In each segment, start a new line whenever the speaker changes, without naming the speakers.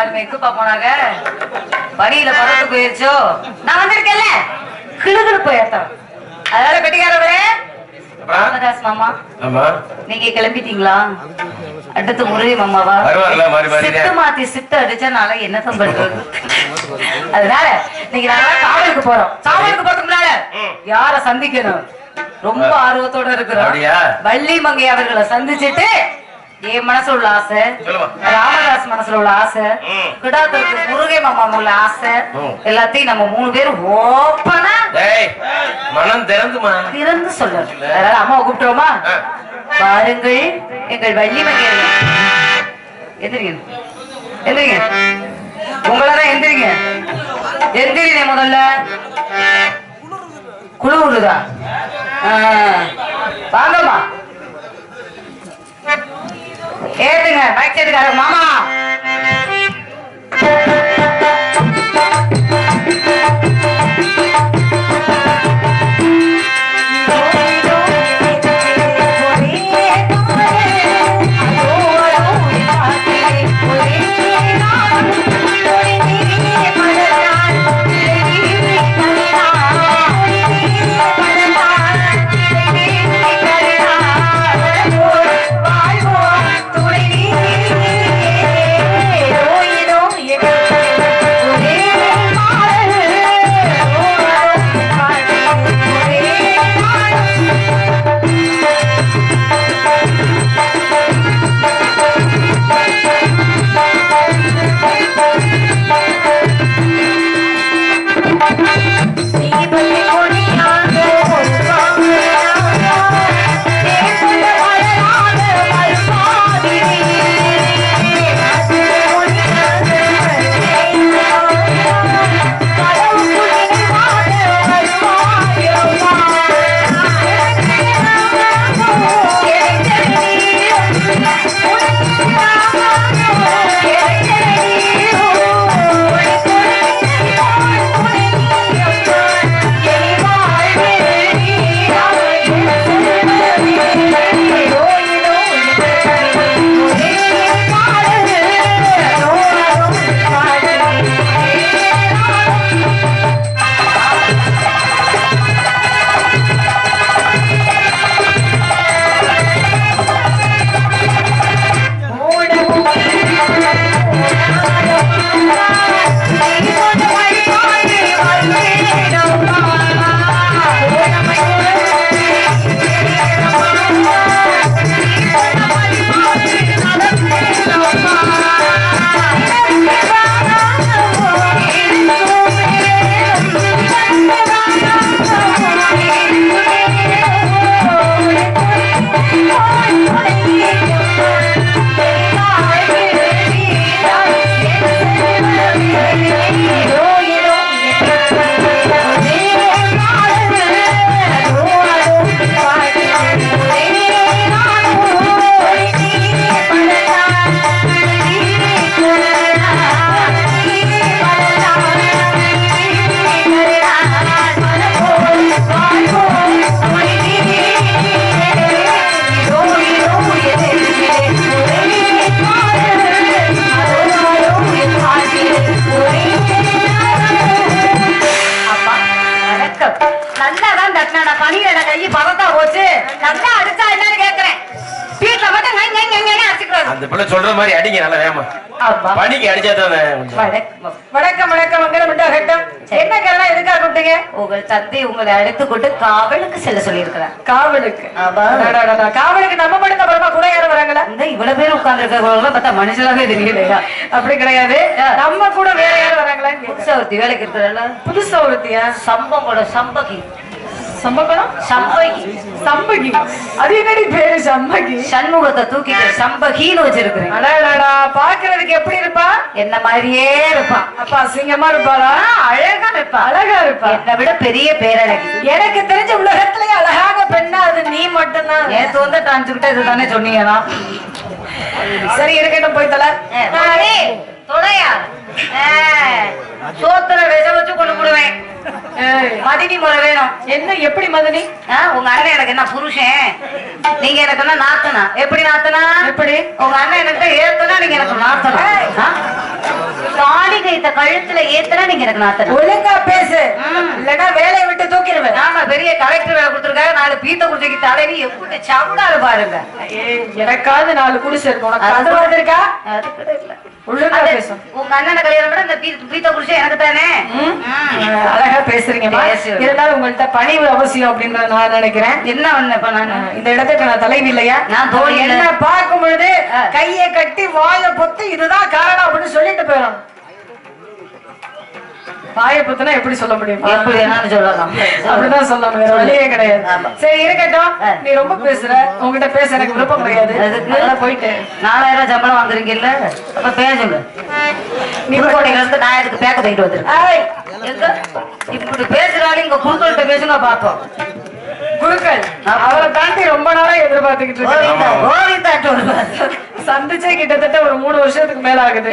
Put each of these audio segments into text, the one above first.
யாருமே எங்கப்பா போனாங்க? வழியில பறந்து போயிருச்சோ? நான் வந்திருக்கேன்ல. கிளுகிழு போயிருந்தோம் அதனால கட்டிக்காரவரே ராமதாஸ் மாமா
ஆமா.
நீங்க கிளம்பிட்டீங்களா? அடுத்து முருகை மாமாவா. சித்து மாத்தி சித்து அடிச்சனால என்னதான் பண்றது அதனால நீங்க நல்லா காவலுக்கு போறோம். காவலுக்கு போறதுக்கு முன்னால யார சந்திக்கணும்? ரொம்ப ஆர்வத்தோட இருக்கிறோம்? வள்ளி மங்கை அவர்களை சந்திச்சுட்டு என் மனசுல உள்ள ஆசை. ராமதாஸ் மனசுல உள்ள ஆசை. கிடாத்திற்கு முருகை மாமா உள்ள ஆசை. எல்லாத்தையும் நம்ம மூணு பேரும் ஓப்பனா
மனம் திறந்துமா
திறந்து சொல்லணும். அதனால அம்மாவை கூப்பிட்டுருவோமா. பாருங்கள் எங்கள் வள்ளி மங்கையர்கள் எந்திரிங்க. எந்திரிங்க. உங்களாதான் எந்திரிங்க. எந்திரிங்க முதல்ல. குழுவுதா வாங்கம்மா. ஏத்துங்க பைக் செட்டுக்காரங்க மாமா. கை பதத்தா போச்சு. நல்லா அடிச்சா என்னன்னு கேக்குறேன். வீட்டுல மட்டும்.
அந்த பிள்ளை சொல்ற மாதிரி அடிங்க நல்லா வேமா
அப்பா,
பணிக்கு அடிச்சாதான்
வணக்கம்.
வணக்கம் உண்டாகட்டும் என்ன கேரளா எதுக்காக கூப்பிட்டீங்க?
உங்கள் தந்தை உங்களை அழைத்துக் கொண்டு காவலுக்கு செல்ல சொல்லியிருக்கிறார்.
காவலுக்கு. காவலுக்கு நம்ம மட்டும் அப்புறமா கூட யாரும் வராங்களா?
இந்த இவ்வளவு பேர் உட்கார்ந்து இருக்கிறவங்க பார்த்தா மனுஷனாவே தெரியலையா
அப்படி கிடையாது. நம்ம கூட வேற யாரும் வராங்களான்னு கேக்குறேன்.
புதுசா ஒருத்தி வேலைக்கு இருக்கிறாள்?
புதுசா ஒருத்தியா?
சம்பங்கோட சம்பகி.
சம்பகம்
சம்பகி.
சம்பகி. அது என்னடி பேரு? சம்பகி.
சண்முகத்தை தூக்கிட்டு சம்பகின்னு வச்சிருக்கிறேன்.
அடடடா பாக்குறதுக்கு எப்படி இருப்பா?
என்ன மாதிரியே இருப்பான்
அப்பா அசிங்கமா இருப்பாளா?
அழகா இருப்பா.
அழகா இருப்பா.
என்னை விட பெரிய பேரழகி.
எனக்கு தெரிஞ்ச உலகத்திலேயே அழகான பெண்ணா அது நீ மட்டும்தான்.
நேத்து வந்து டான்ச்சுக்கிட்ட இது தானே சொன்னீங்கன்னா?
சரி இருக்கட்டும் போய் தல.
துணையா சோத்துல விச வச்சு கொண்டு போடுவேன். மதினி முறை வேணும்.
என்ன எப்படி மதனி?
உங்க அண்ணன் எனக்கு என்ன புருஷன்? நீங்க எனக்கு என்ன நாத்தனா? எப்படி நாத்தனா?
எப்படி?
உங்க அண்ணன் எனக்கு ஏத்தனா நீங்க எனக்கு நாத்தனா? மோதிரத்தை கழுத்துல ஏத்தனா நீங்க எனக்கு நாத்தணும்
ஒழுங்கா பேசு.
ம்.
இல்லன்னா வேலையை விட்டு தூக்கிடுவேன்.
ஆமா பெரிய கலெக்டர் வேலை கொடுத்துருக்காங்க நாலு பீத்த குடிச்சிக்கு தலைவி எப்படி சவுடாரு பாருங்க.
எனக்காவது நாலு குடிசை இருக்கும்
அது
வந்திருக்கா ஒழுங்கா பேசும்
உங்க அண்ணனை கல்யாணம் விட இந்த பீத்த குடிச்சா எனக்கு தானே.
அழகா பேசுறீங்கம்மா.
பேசு.
இருந்தாலும் உங்கள்ட்ட பணிவு அவசியம் அப்படின்னு நான் நினைக்கிறேன்
என்ன பண்ண நான்
இந்த இடத்துக்கு நான் தலைவி இல்லையா
நான்.
என்ன பார்க்கும் பொழுது. கையை கட்டி வாயை பொத்து இதுதான் காரணம் அப்படின்னு சொல்லிட்டு போயிடும் வாயை பொத்துனா எப்படி சொல்ல முடியும்?
எப்படி சொல்லலாம்.
அப்படிதான் சொல்லணும் வேற வழியே கிடையாது. சரி இருக்கட்டும். நீ ரொம்ப பேசுற. உங்ககிட்ட பேச எனக்கு விருப்பம் கிடையாது.
அதுக்கு?
போயிட்டு.
நாலாயிரம் சம்பளம் வாங்குறீங்கல்ல? அப்ப பேசுங்க
நீ
இருந்து நான் இதுக்கு பேக்க தூக்கிட்டு வந்திருக்கேன்? இப்படி பேசுறாலும் இங்க குழுக்கள்கிட்ட பேசுங்க பாப்போம்
குருக்கள் அவரை தாண்டி ரொம்ப நாளா எதிர்பார்த்துக்கிட்டு இருக்கேன். சந்திச்சே கிட்டத்தட்ட ஒரு மூணு வருஷத்துக்கு மேல ஆகுது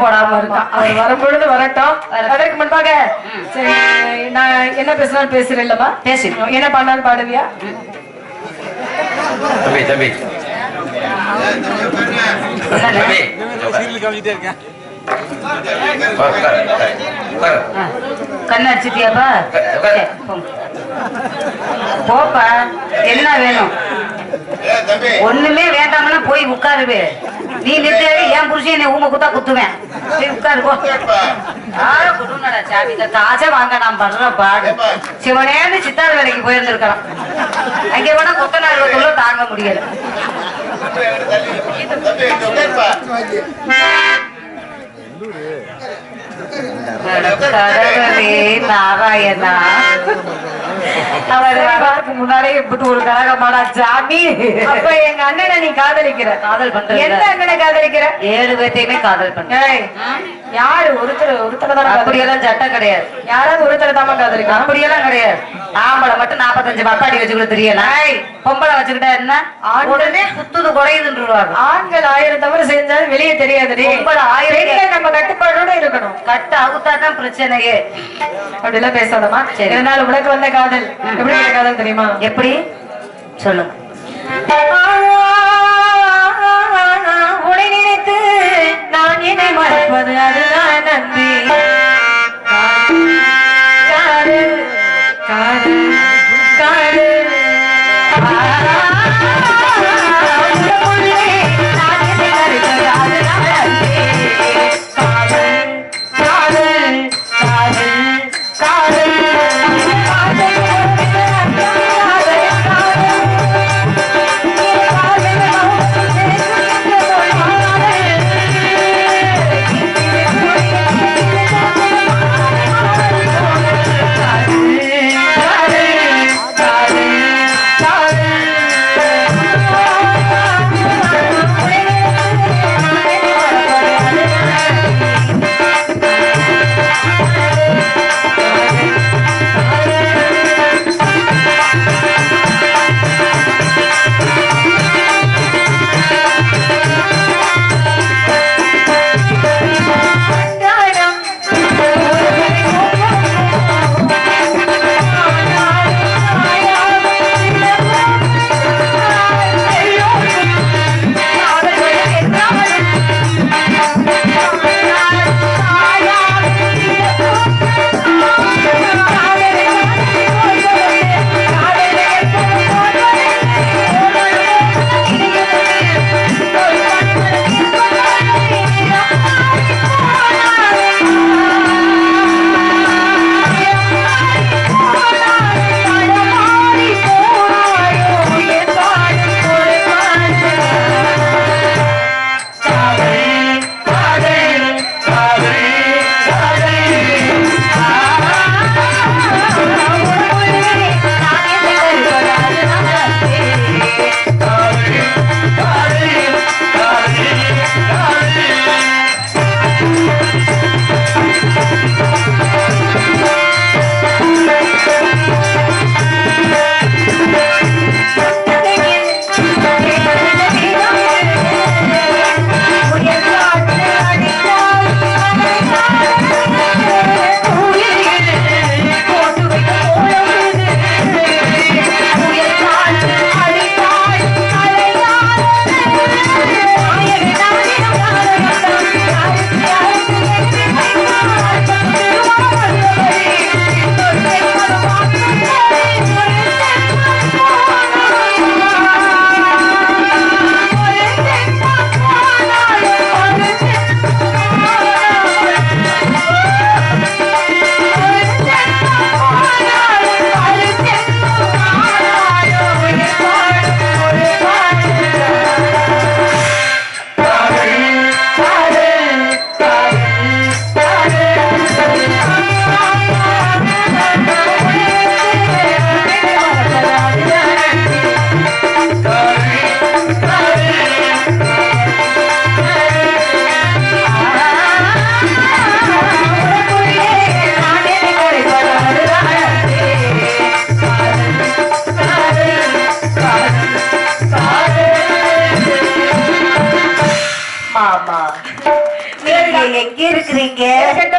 போடாம இருக்கான்
அவர் வரும்பொழுது வரட்டும் அதற்கு முன்பாக சரி நான் என்ன பேசினாலும் பேசுறேன் இல்லம்மா
பேசு.
என்ன பண்ணாலும் பாடுவியா
தம்பி தம்பி
என்னண்ணே?
தம்பி உட்காரு, உட்காரு, உட்காரு.
ஆ. கண்ணு அடிச்சிட்டியாப்பா
உட்காரு.
சரி, போங்க. போப்பா என்ன வேணும் ஒண்ணுமே வேண்டாம்னா போய் உட்காருவே. நீ நிறுத்தாவே என் புருஷன் என்னை ஊமை குத்தா குத்துவேன். போய் உட்காரு போ. யார குடுங்கடா சாமி. காசை வாங்க நான் படுற பாடு சிவனேன்னு சித்தார் வேலைக்கு போயிருந்திருக்கலாம் அங்க வேணா கொத்தனார் வீட்டுல தாங்க முடியல. கடவுளே நாராயணா அவர் வரதுக்கு முன்னாடியே இப்படி ஒரு கழகமாடா சாமி
அப்ப எங்க அண்ணனை நீ காதலிக்கிற?
காதல் பண்றேன்
எந்த அண்ணனை காதலிக்கிற?
ஏழு பேர்த்தையுமே காதல் பண்றேன்.
ஏய், யாரு? ஒருத்தர் ஒருத்தரை தான் காதலிக்கிற?
அப்படியெல்லாம் சட்டம் கிடையாது.
யாராவது ஒருத்தரை தாமா காதலிக்கலாம்
அப்படியெல்லாம் கிடையாது. ஆம்பளை மட்டும் நாற்பத்தஞ்சு பப்பாடி வச்சுக்கிட்டு தெரியல. பொம்பளை வச்சுக்கிட்டா என்ன? உடனே குத்துது குறையுதுன்றுவாங்க.
ஆண்கள் ஆயிரம் தவறு செஞ்சாலும் வெளியே தெரியாதுடி.
பொம்பளை ஆயிரம்
நம்ம கட்டுப்பாடோட இருக்கணும்.
கட்ட அவுத்தா தான் பிரச்சனையே
அப்படிலாம் பேசாதமா உனக்கு வந்த காதல்? எப்படி வந்த காதல் தெரியுமா?
எப்படி? சொல்லுங்க.
உன்னை நினைத்து நான் என்னை மறப்பது அதுதான் நன்றி.